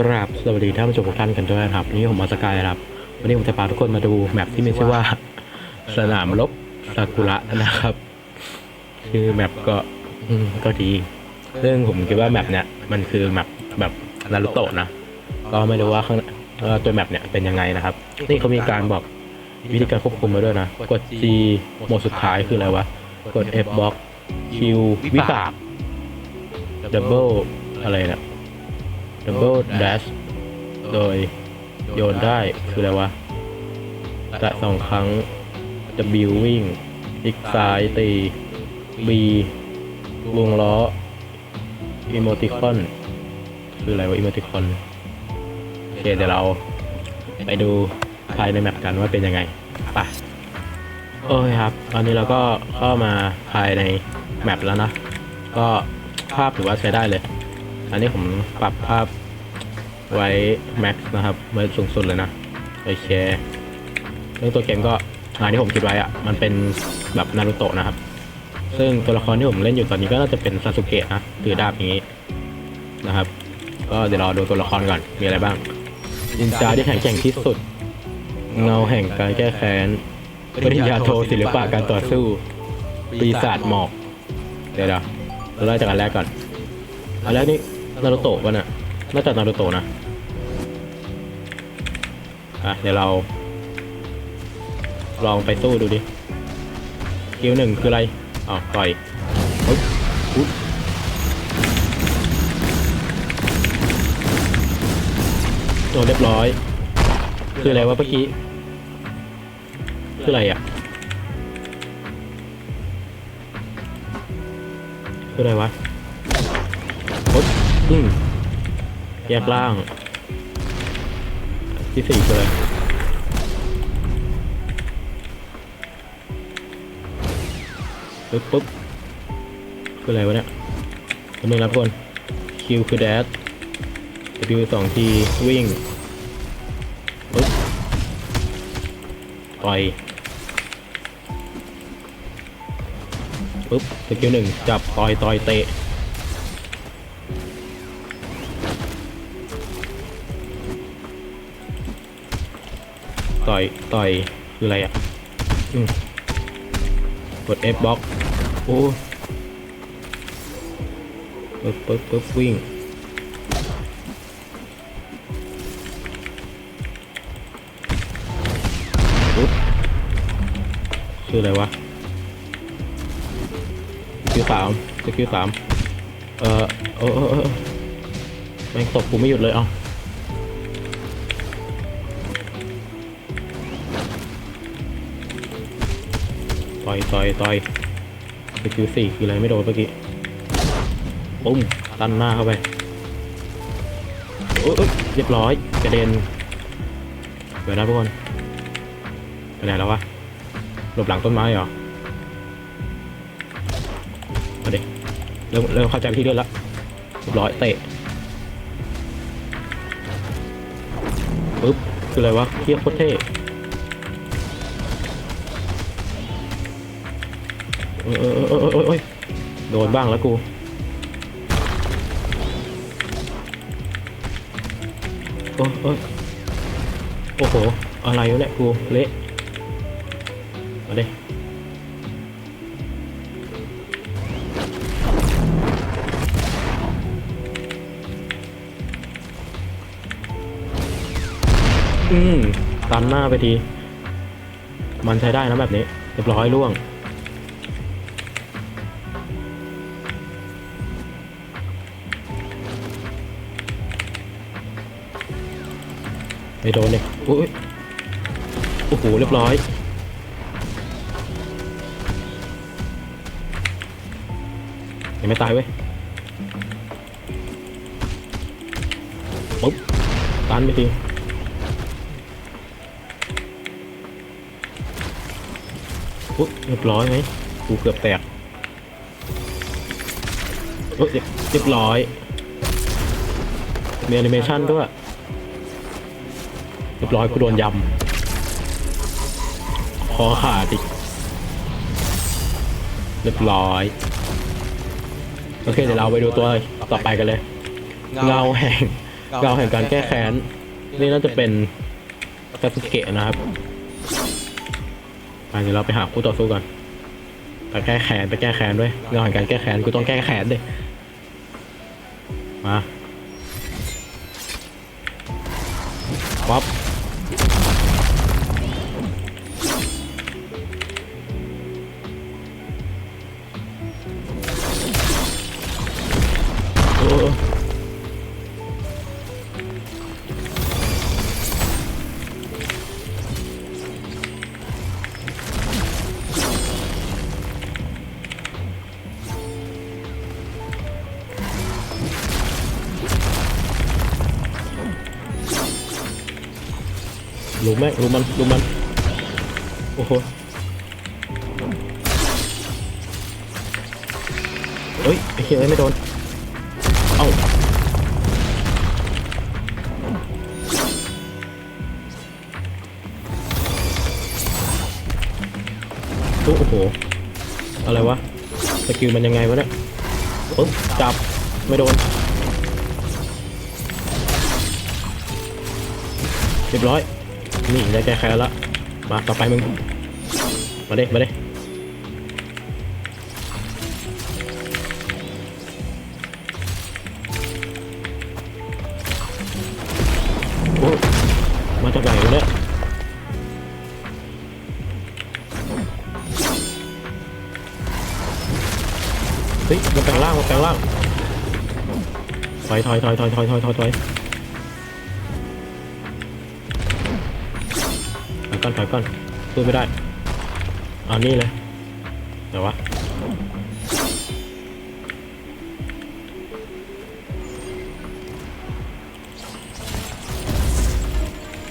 ครับสวัสดีท่านผู้ชมทุกท่านกันด้วยนะครับวันนี่ผมมาสกายครับ วันนี้ผมจะพาทุกคนมาดูแมปที่มีชื่อว่า สนามรบซากุระนะครับคือแมปก็อืมก็ดี ซึ่งผมคิดว่าแมปเนี้ยมันคือแมปแบบนารุโตะนะ ก็ไม่รู้ว่าข้างว่าตัวแมปเนี้ยเป็นยังไงนะครับ นี่เขามีการบอกวิธีการควบคุมมาด้วยนะ กด G โหมดสุดท้ายคืออะไรวะ กด F block Q วิบาก Double อะไรนะ Double Dash โดยโยนได้คืออะไรวะแตะสองครั้ง W วิ่งอีกซ้ายตี B วงล้อ Emoticon คืออะไรวะ Emoticon โอเคเดี๋ยวเราไปดูภายในแมปกันว่าเป็นยังไงไปโอเคครับ ตอนนี้เราก็เข้ามาภายในแมปแล้วนะ ก็ภาพถือว่าใช้ได้เลย อันนี้ผมปรับภาพไว้ max นะครับไว้สูงสุดเลยนะ โอเคเรื่องตัวเกมก็งานที่ผมคิดไว้อะมันเป็นแบบนารูโตะนะครับ ซึ่งตัวละครที่ผมเล่นอยู่ตอนนี้ก็น่าจะเป็นซาสุเกะนะถือดาบอย่างนี้นะครับ ก็เดี๋ยวรอดูตัวละครก่อนมีอะไรบ้างนินจาที่แข็งแกร่งที่สุด เงาแห่งการแก้แค้นปริญญาโทศิลปะการต่อสู้ ปีศาจหมอก เดี๋ยวเดี๋ยวเราไล่จากอันแรกก่อนอันแรกนี่ นารูโตะป่ะน่ะน่าจะนารูโตะนะอะเดี๋ยวเรา ลองไปสู้ดูดิคิวหนึ่งคืออะไรอ๋อต่อยปึ๊บอุ๊ยโดนเรียบร้อย คืออะไรวะเมื่อกี้ คืออะไรอะ คืออะไรวะ ปึ๊บอืมแยกล่าง ที่สี่คืออะไรปึ๊บปึ๊บคืออะไรวะเนี่ยจำนึงนะทุกคน Q คือ dash W สองทีวิ่งปึ๊บต่อยปึ๊บสกิลหนึ่งจับต่อยต่อยเตะ ต่อยต่อยคืออะไรอะกด F block โอ้ปึ๊บปึ๊บปึ๊บวิ่งปึ๊บคืออะไรวะสกิลสามสกิลสามเอ่อเออเออเออแม่งตบกูไม่หยุดเลยเอ้า ต่อยต่อยต่อยสกิลสี่คืออะไรไม่โดนเมื่อกี้ปุ้มตันหน้าเข้าไปโอ้ยเรียบร้อยกระเด็นเดี๋ยวนะทุกคนไปไหนแล้ววะหลบหลังต้นไม้เหรอมาเด็กเริ่มเริ่มเข้าใจวิธีเล่นละเรียบร้อยเตะปึ๊บคืออะไรวะเทียบโคตรเท่ ออเออเออเออเออเออโดนบ้างแล้วกู โอ้โอ้โอ้โห อะไรวะเนี่ยกู เละมาดิอืมตันหน้าไปที มันใช้ได้นะแบบนี้ เรียบร้อยล่วง ไม่โดนเลยอุ้ยโอ้โหเรียบร้อยยังไม่ตายเว้ยปุ๊บตันไปทีอุ๊ยเรียบร้อยไหมกูเกือบแตกเอ้ยเรียบร้อยมีแอนิเมชันด้วย บร้อยกูโดนยำคอขาดอีกเรียบร้อย โอเค เดี๋ยวเราไปดูตัวต่อไปกันเลย เงาแห่งเราแห่งการแก้แค้น นี่น่าจะเป็นซาสึเกะนะครับไปเดี๋ยวเราไปหาคู่ต่อสู้ก่อนไปแก้แค้นไปแก้แค้นด้วยเงาแห่งการแก้แค้นกูต้องแก้แค้นด้วยมาป๊อป ลุมแม่งลุมมันลุมมันโอ้โหเฮ้ยไอ้เหี้ยไม่โดนเอ้าโอ้โห อะไรวะ สกิลมันยังไงวะเนี่ยปึ๊บจับ ไม่โดน เรียบร้อย นี่ได้แก้แค้นละมาต่อไปมึง มาเด้มาเด้โอ้มาจากไหนวะเนี่ยเฮ้ยมันแปลงร่างมันแปลงร่างถอยถอยถอยถอยถอยถอยถอย อยถอยก่อนถอยก่อนสู้ไม่ได้เอานี่เลยเดี๋ยววะ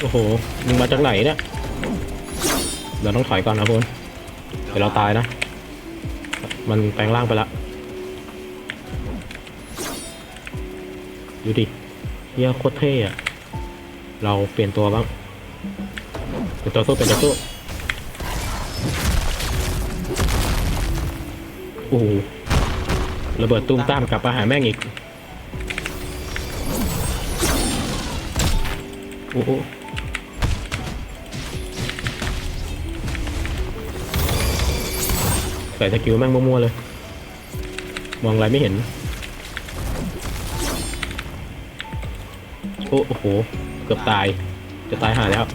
โอ้โหมึงมาจากไหนเนี่ยเดี๋ยวต้องถอยก่อนนะคุณเดี๋ยวเราตายนะ มันแปลงร่างไปละดูดิเฮียโคตรเท่อะเราเปลี่ยนตัวบ้าง เป็นตัวสู้เป็นตัวสู้โอ้โหระเบิดตุ้มตามกลับมาหาแม่งอีกโอ้โหใส่สกิลแม่งมั่วๆเลย มองอะไรไม่เห็น โอ้โอ้โหเกือบตาย จะตายหาแล้ว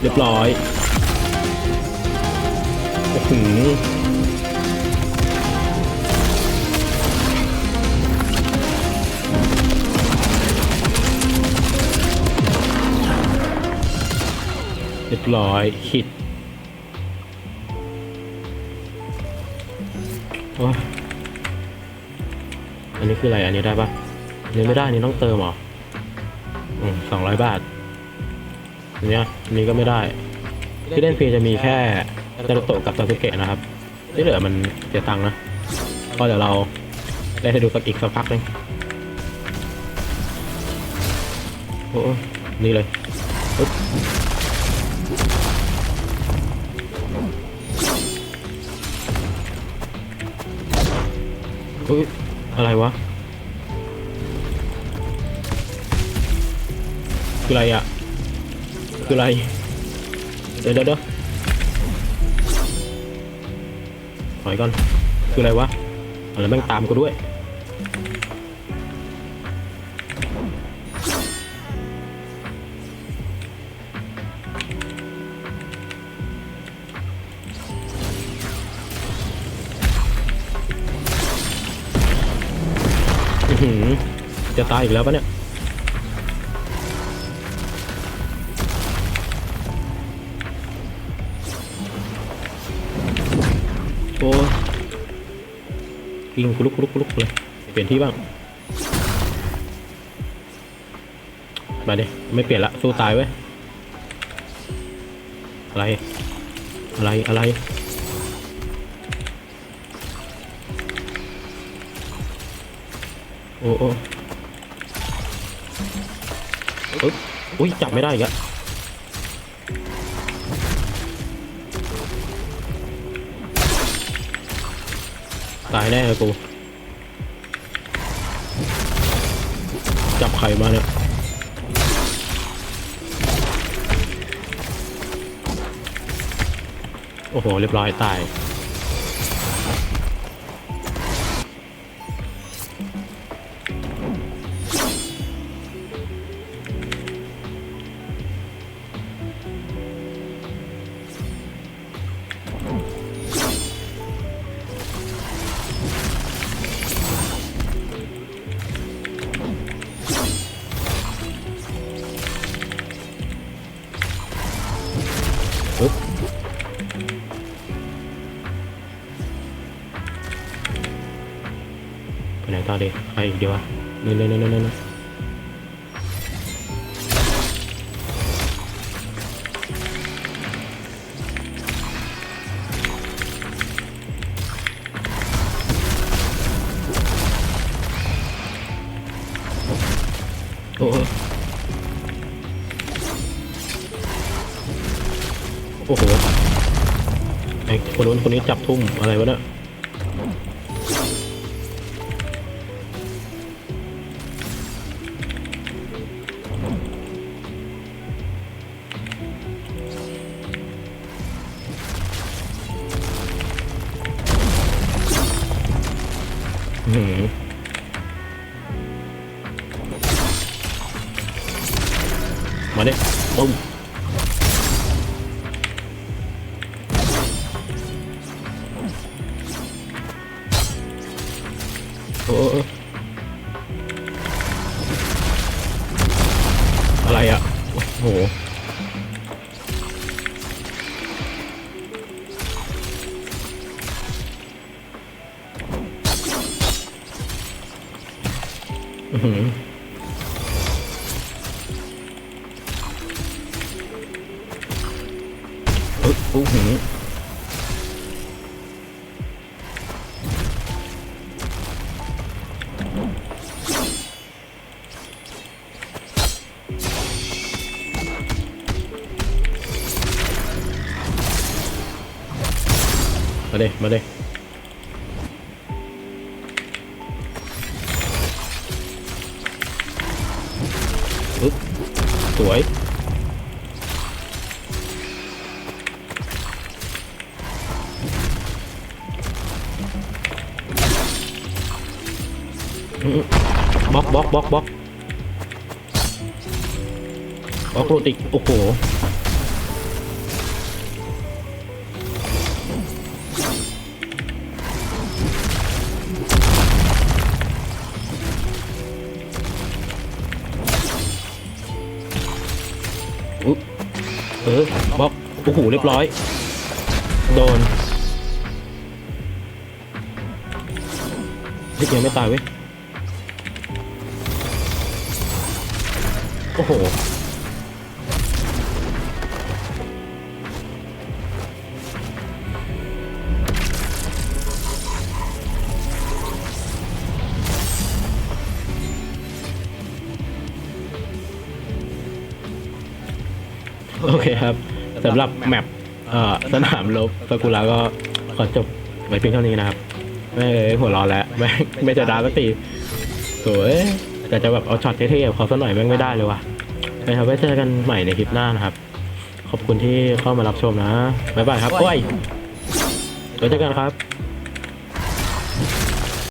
เรียบร้อยโอ้โหเรียบร้อยคิดอ้ยอันนี้คืออะไร อันนี้ได้ปะอันนี้ไม่ได้ อันนี้ต้องเติมหรออืมสองร้อยบาท อันเนี้ยอันนี้ก็ไม่ได้ที่เล่นฟรีจะมีแค่นารุโตะกับซาสึเกะนะครับ ที่เหลือมันเสียตังค์นะก็เดี๋ยวเราได้ให้ดูสักอีกสักพักหนึงโอ้นี่เลยอุ้ยอะไรวะคืออะไรอะ คืออะไร เดี๋ยวเดี๋ยวถอยก่อน คืออะไรวะอะไรแม่งตามกูด้วย จะตายอีกแล้วปะเนี่ยิงคลุกคุลุกคุลุกเลยเปลี่ยนที่บ้างมาดิไม่เปลี่ยนละสู้ตายเว้อะไร อะไรอะไรโอ้โอ้อุ๊ยอุ้ยจับไม่ได้อีกอะ ตายแน่กู จับไข่มาเนี่ยโอ้โห เรียบร้อยตาย ไปไหนต่อดีใครอีกดีวะนี่นี่นี่นี่นี่โอ้โหโอ้โหไอ้คนนู้นคนนี้จับทุ่มอะไรวะเนี่ย หือมาดิปุ้มโอ้โอ้อะไรอะ โอ้โหาเด้มาเด้ปึ๊บ สวย บล็อกบล็อกบล็อกบล็อกบล็อกโรติก โอ้โห อบล็อกโอ้โหเรียบร้อย โดนเฮ้ยยังไม่ตายเว้ย โอ้โห โอเคครับสำหรับแมปเอ่อสนามรบสกุระก็ขอจบไว้เพียงเท่านี้นะครับไม่เอ้ยหัวเร้อนแล้วไม่ไม่จะดาสักทีโถ่เอ้ยแต่จะแบบเอาช็อตเท่ๆกับเขาสักหน่อยแม่งไม่ได้เลยว่ะนะครับไว้เจอกันใหม่ในคลิปหน้านะครับ ขอบคุณที่เข้ามารับชมนะบ๊ายบายครับโอ้ยไว้เจอกันครับ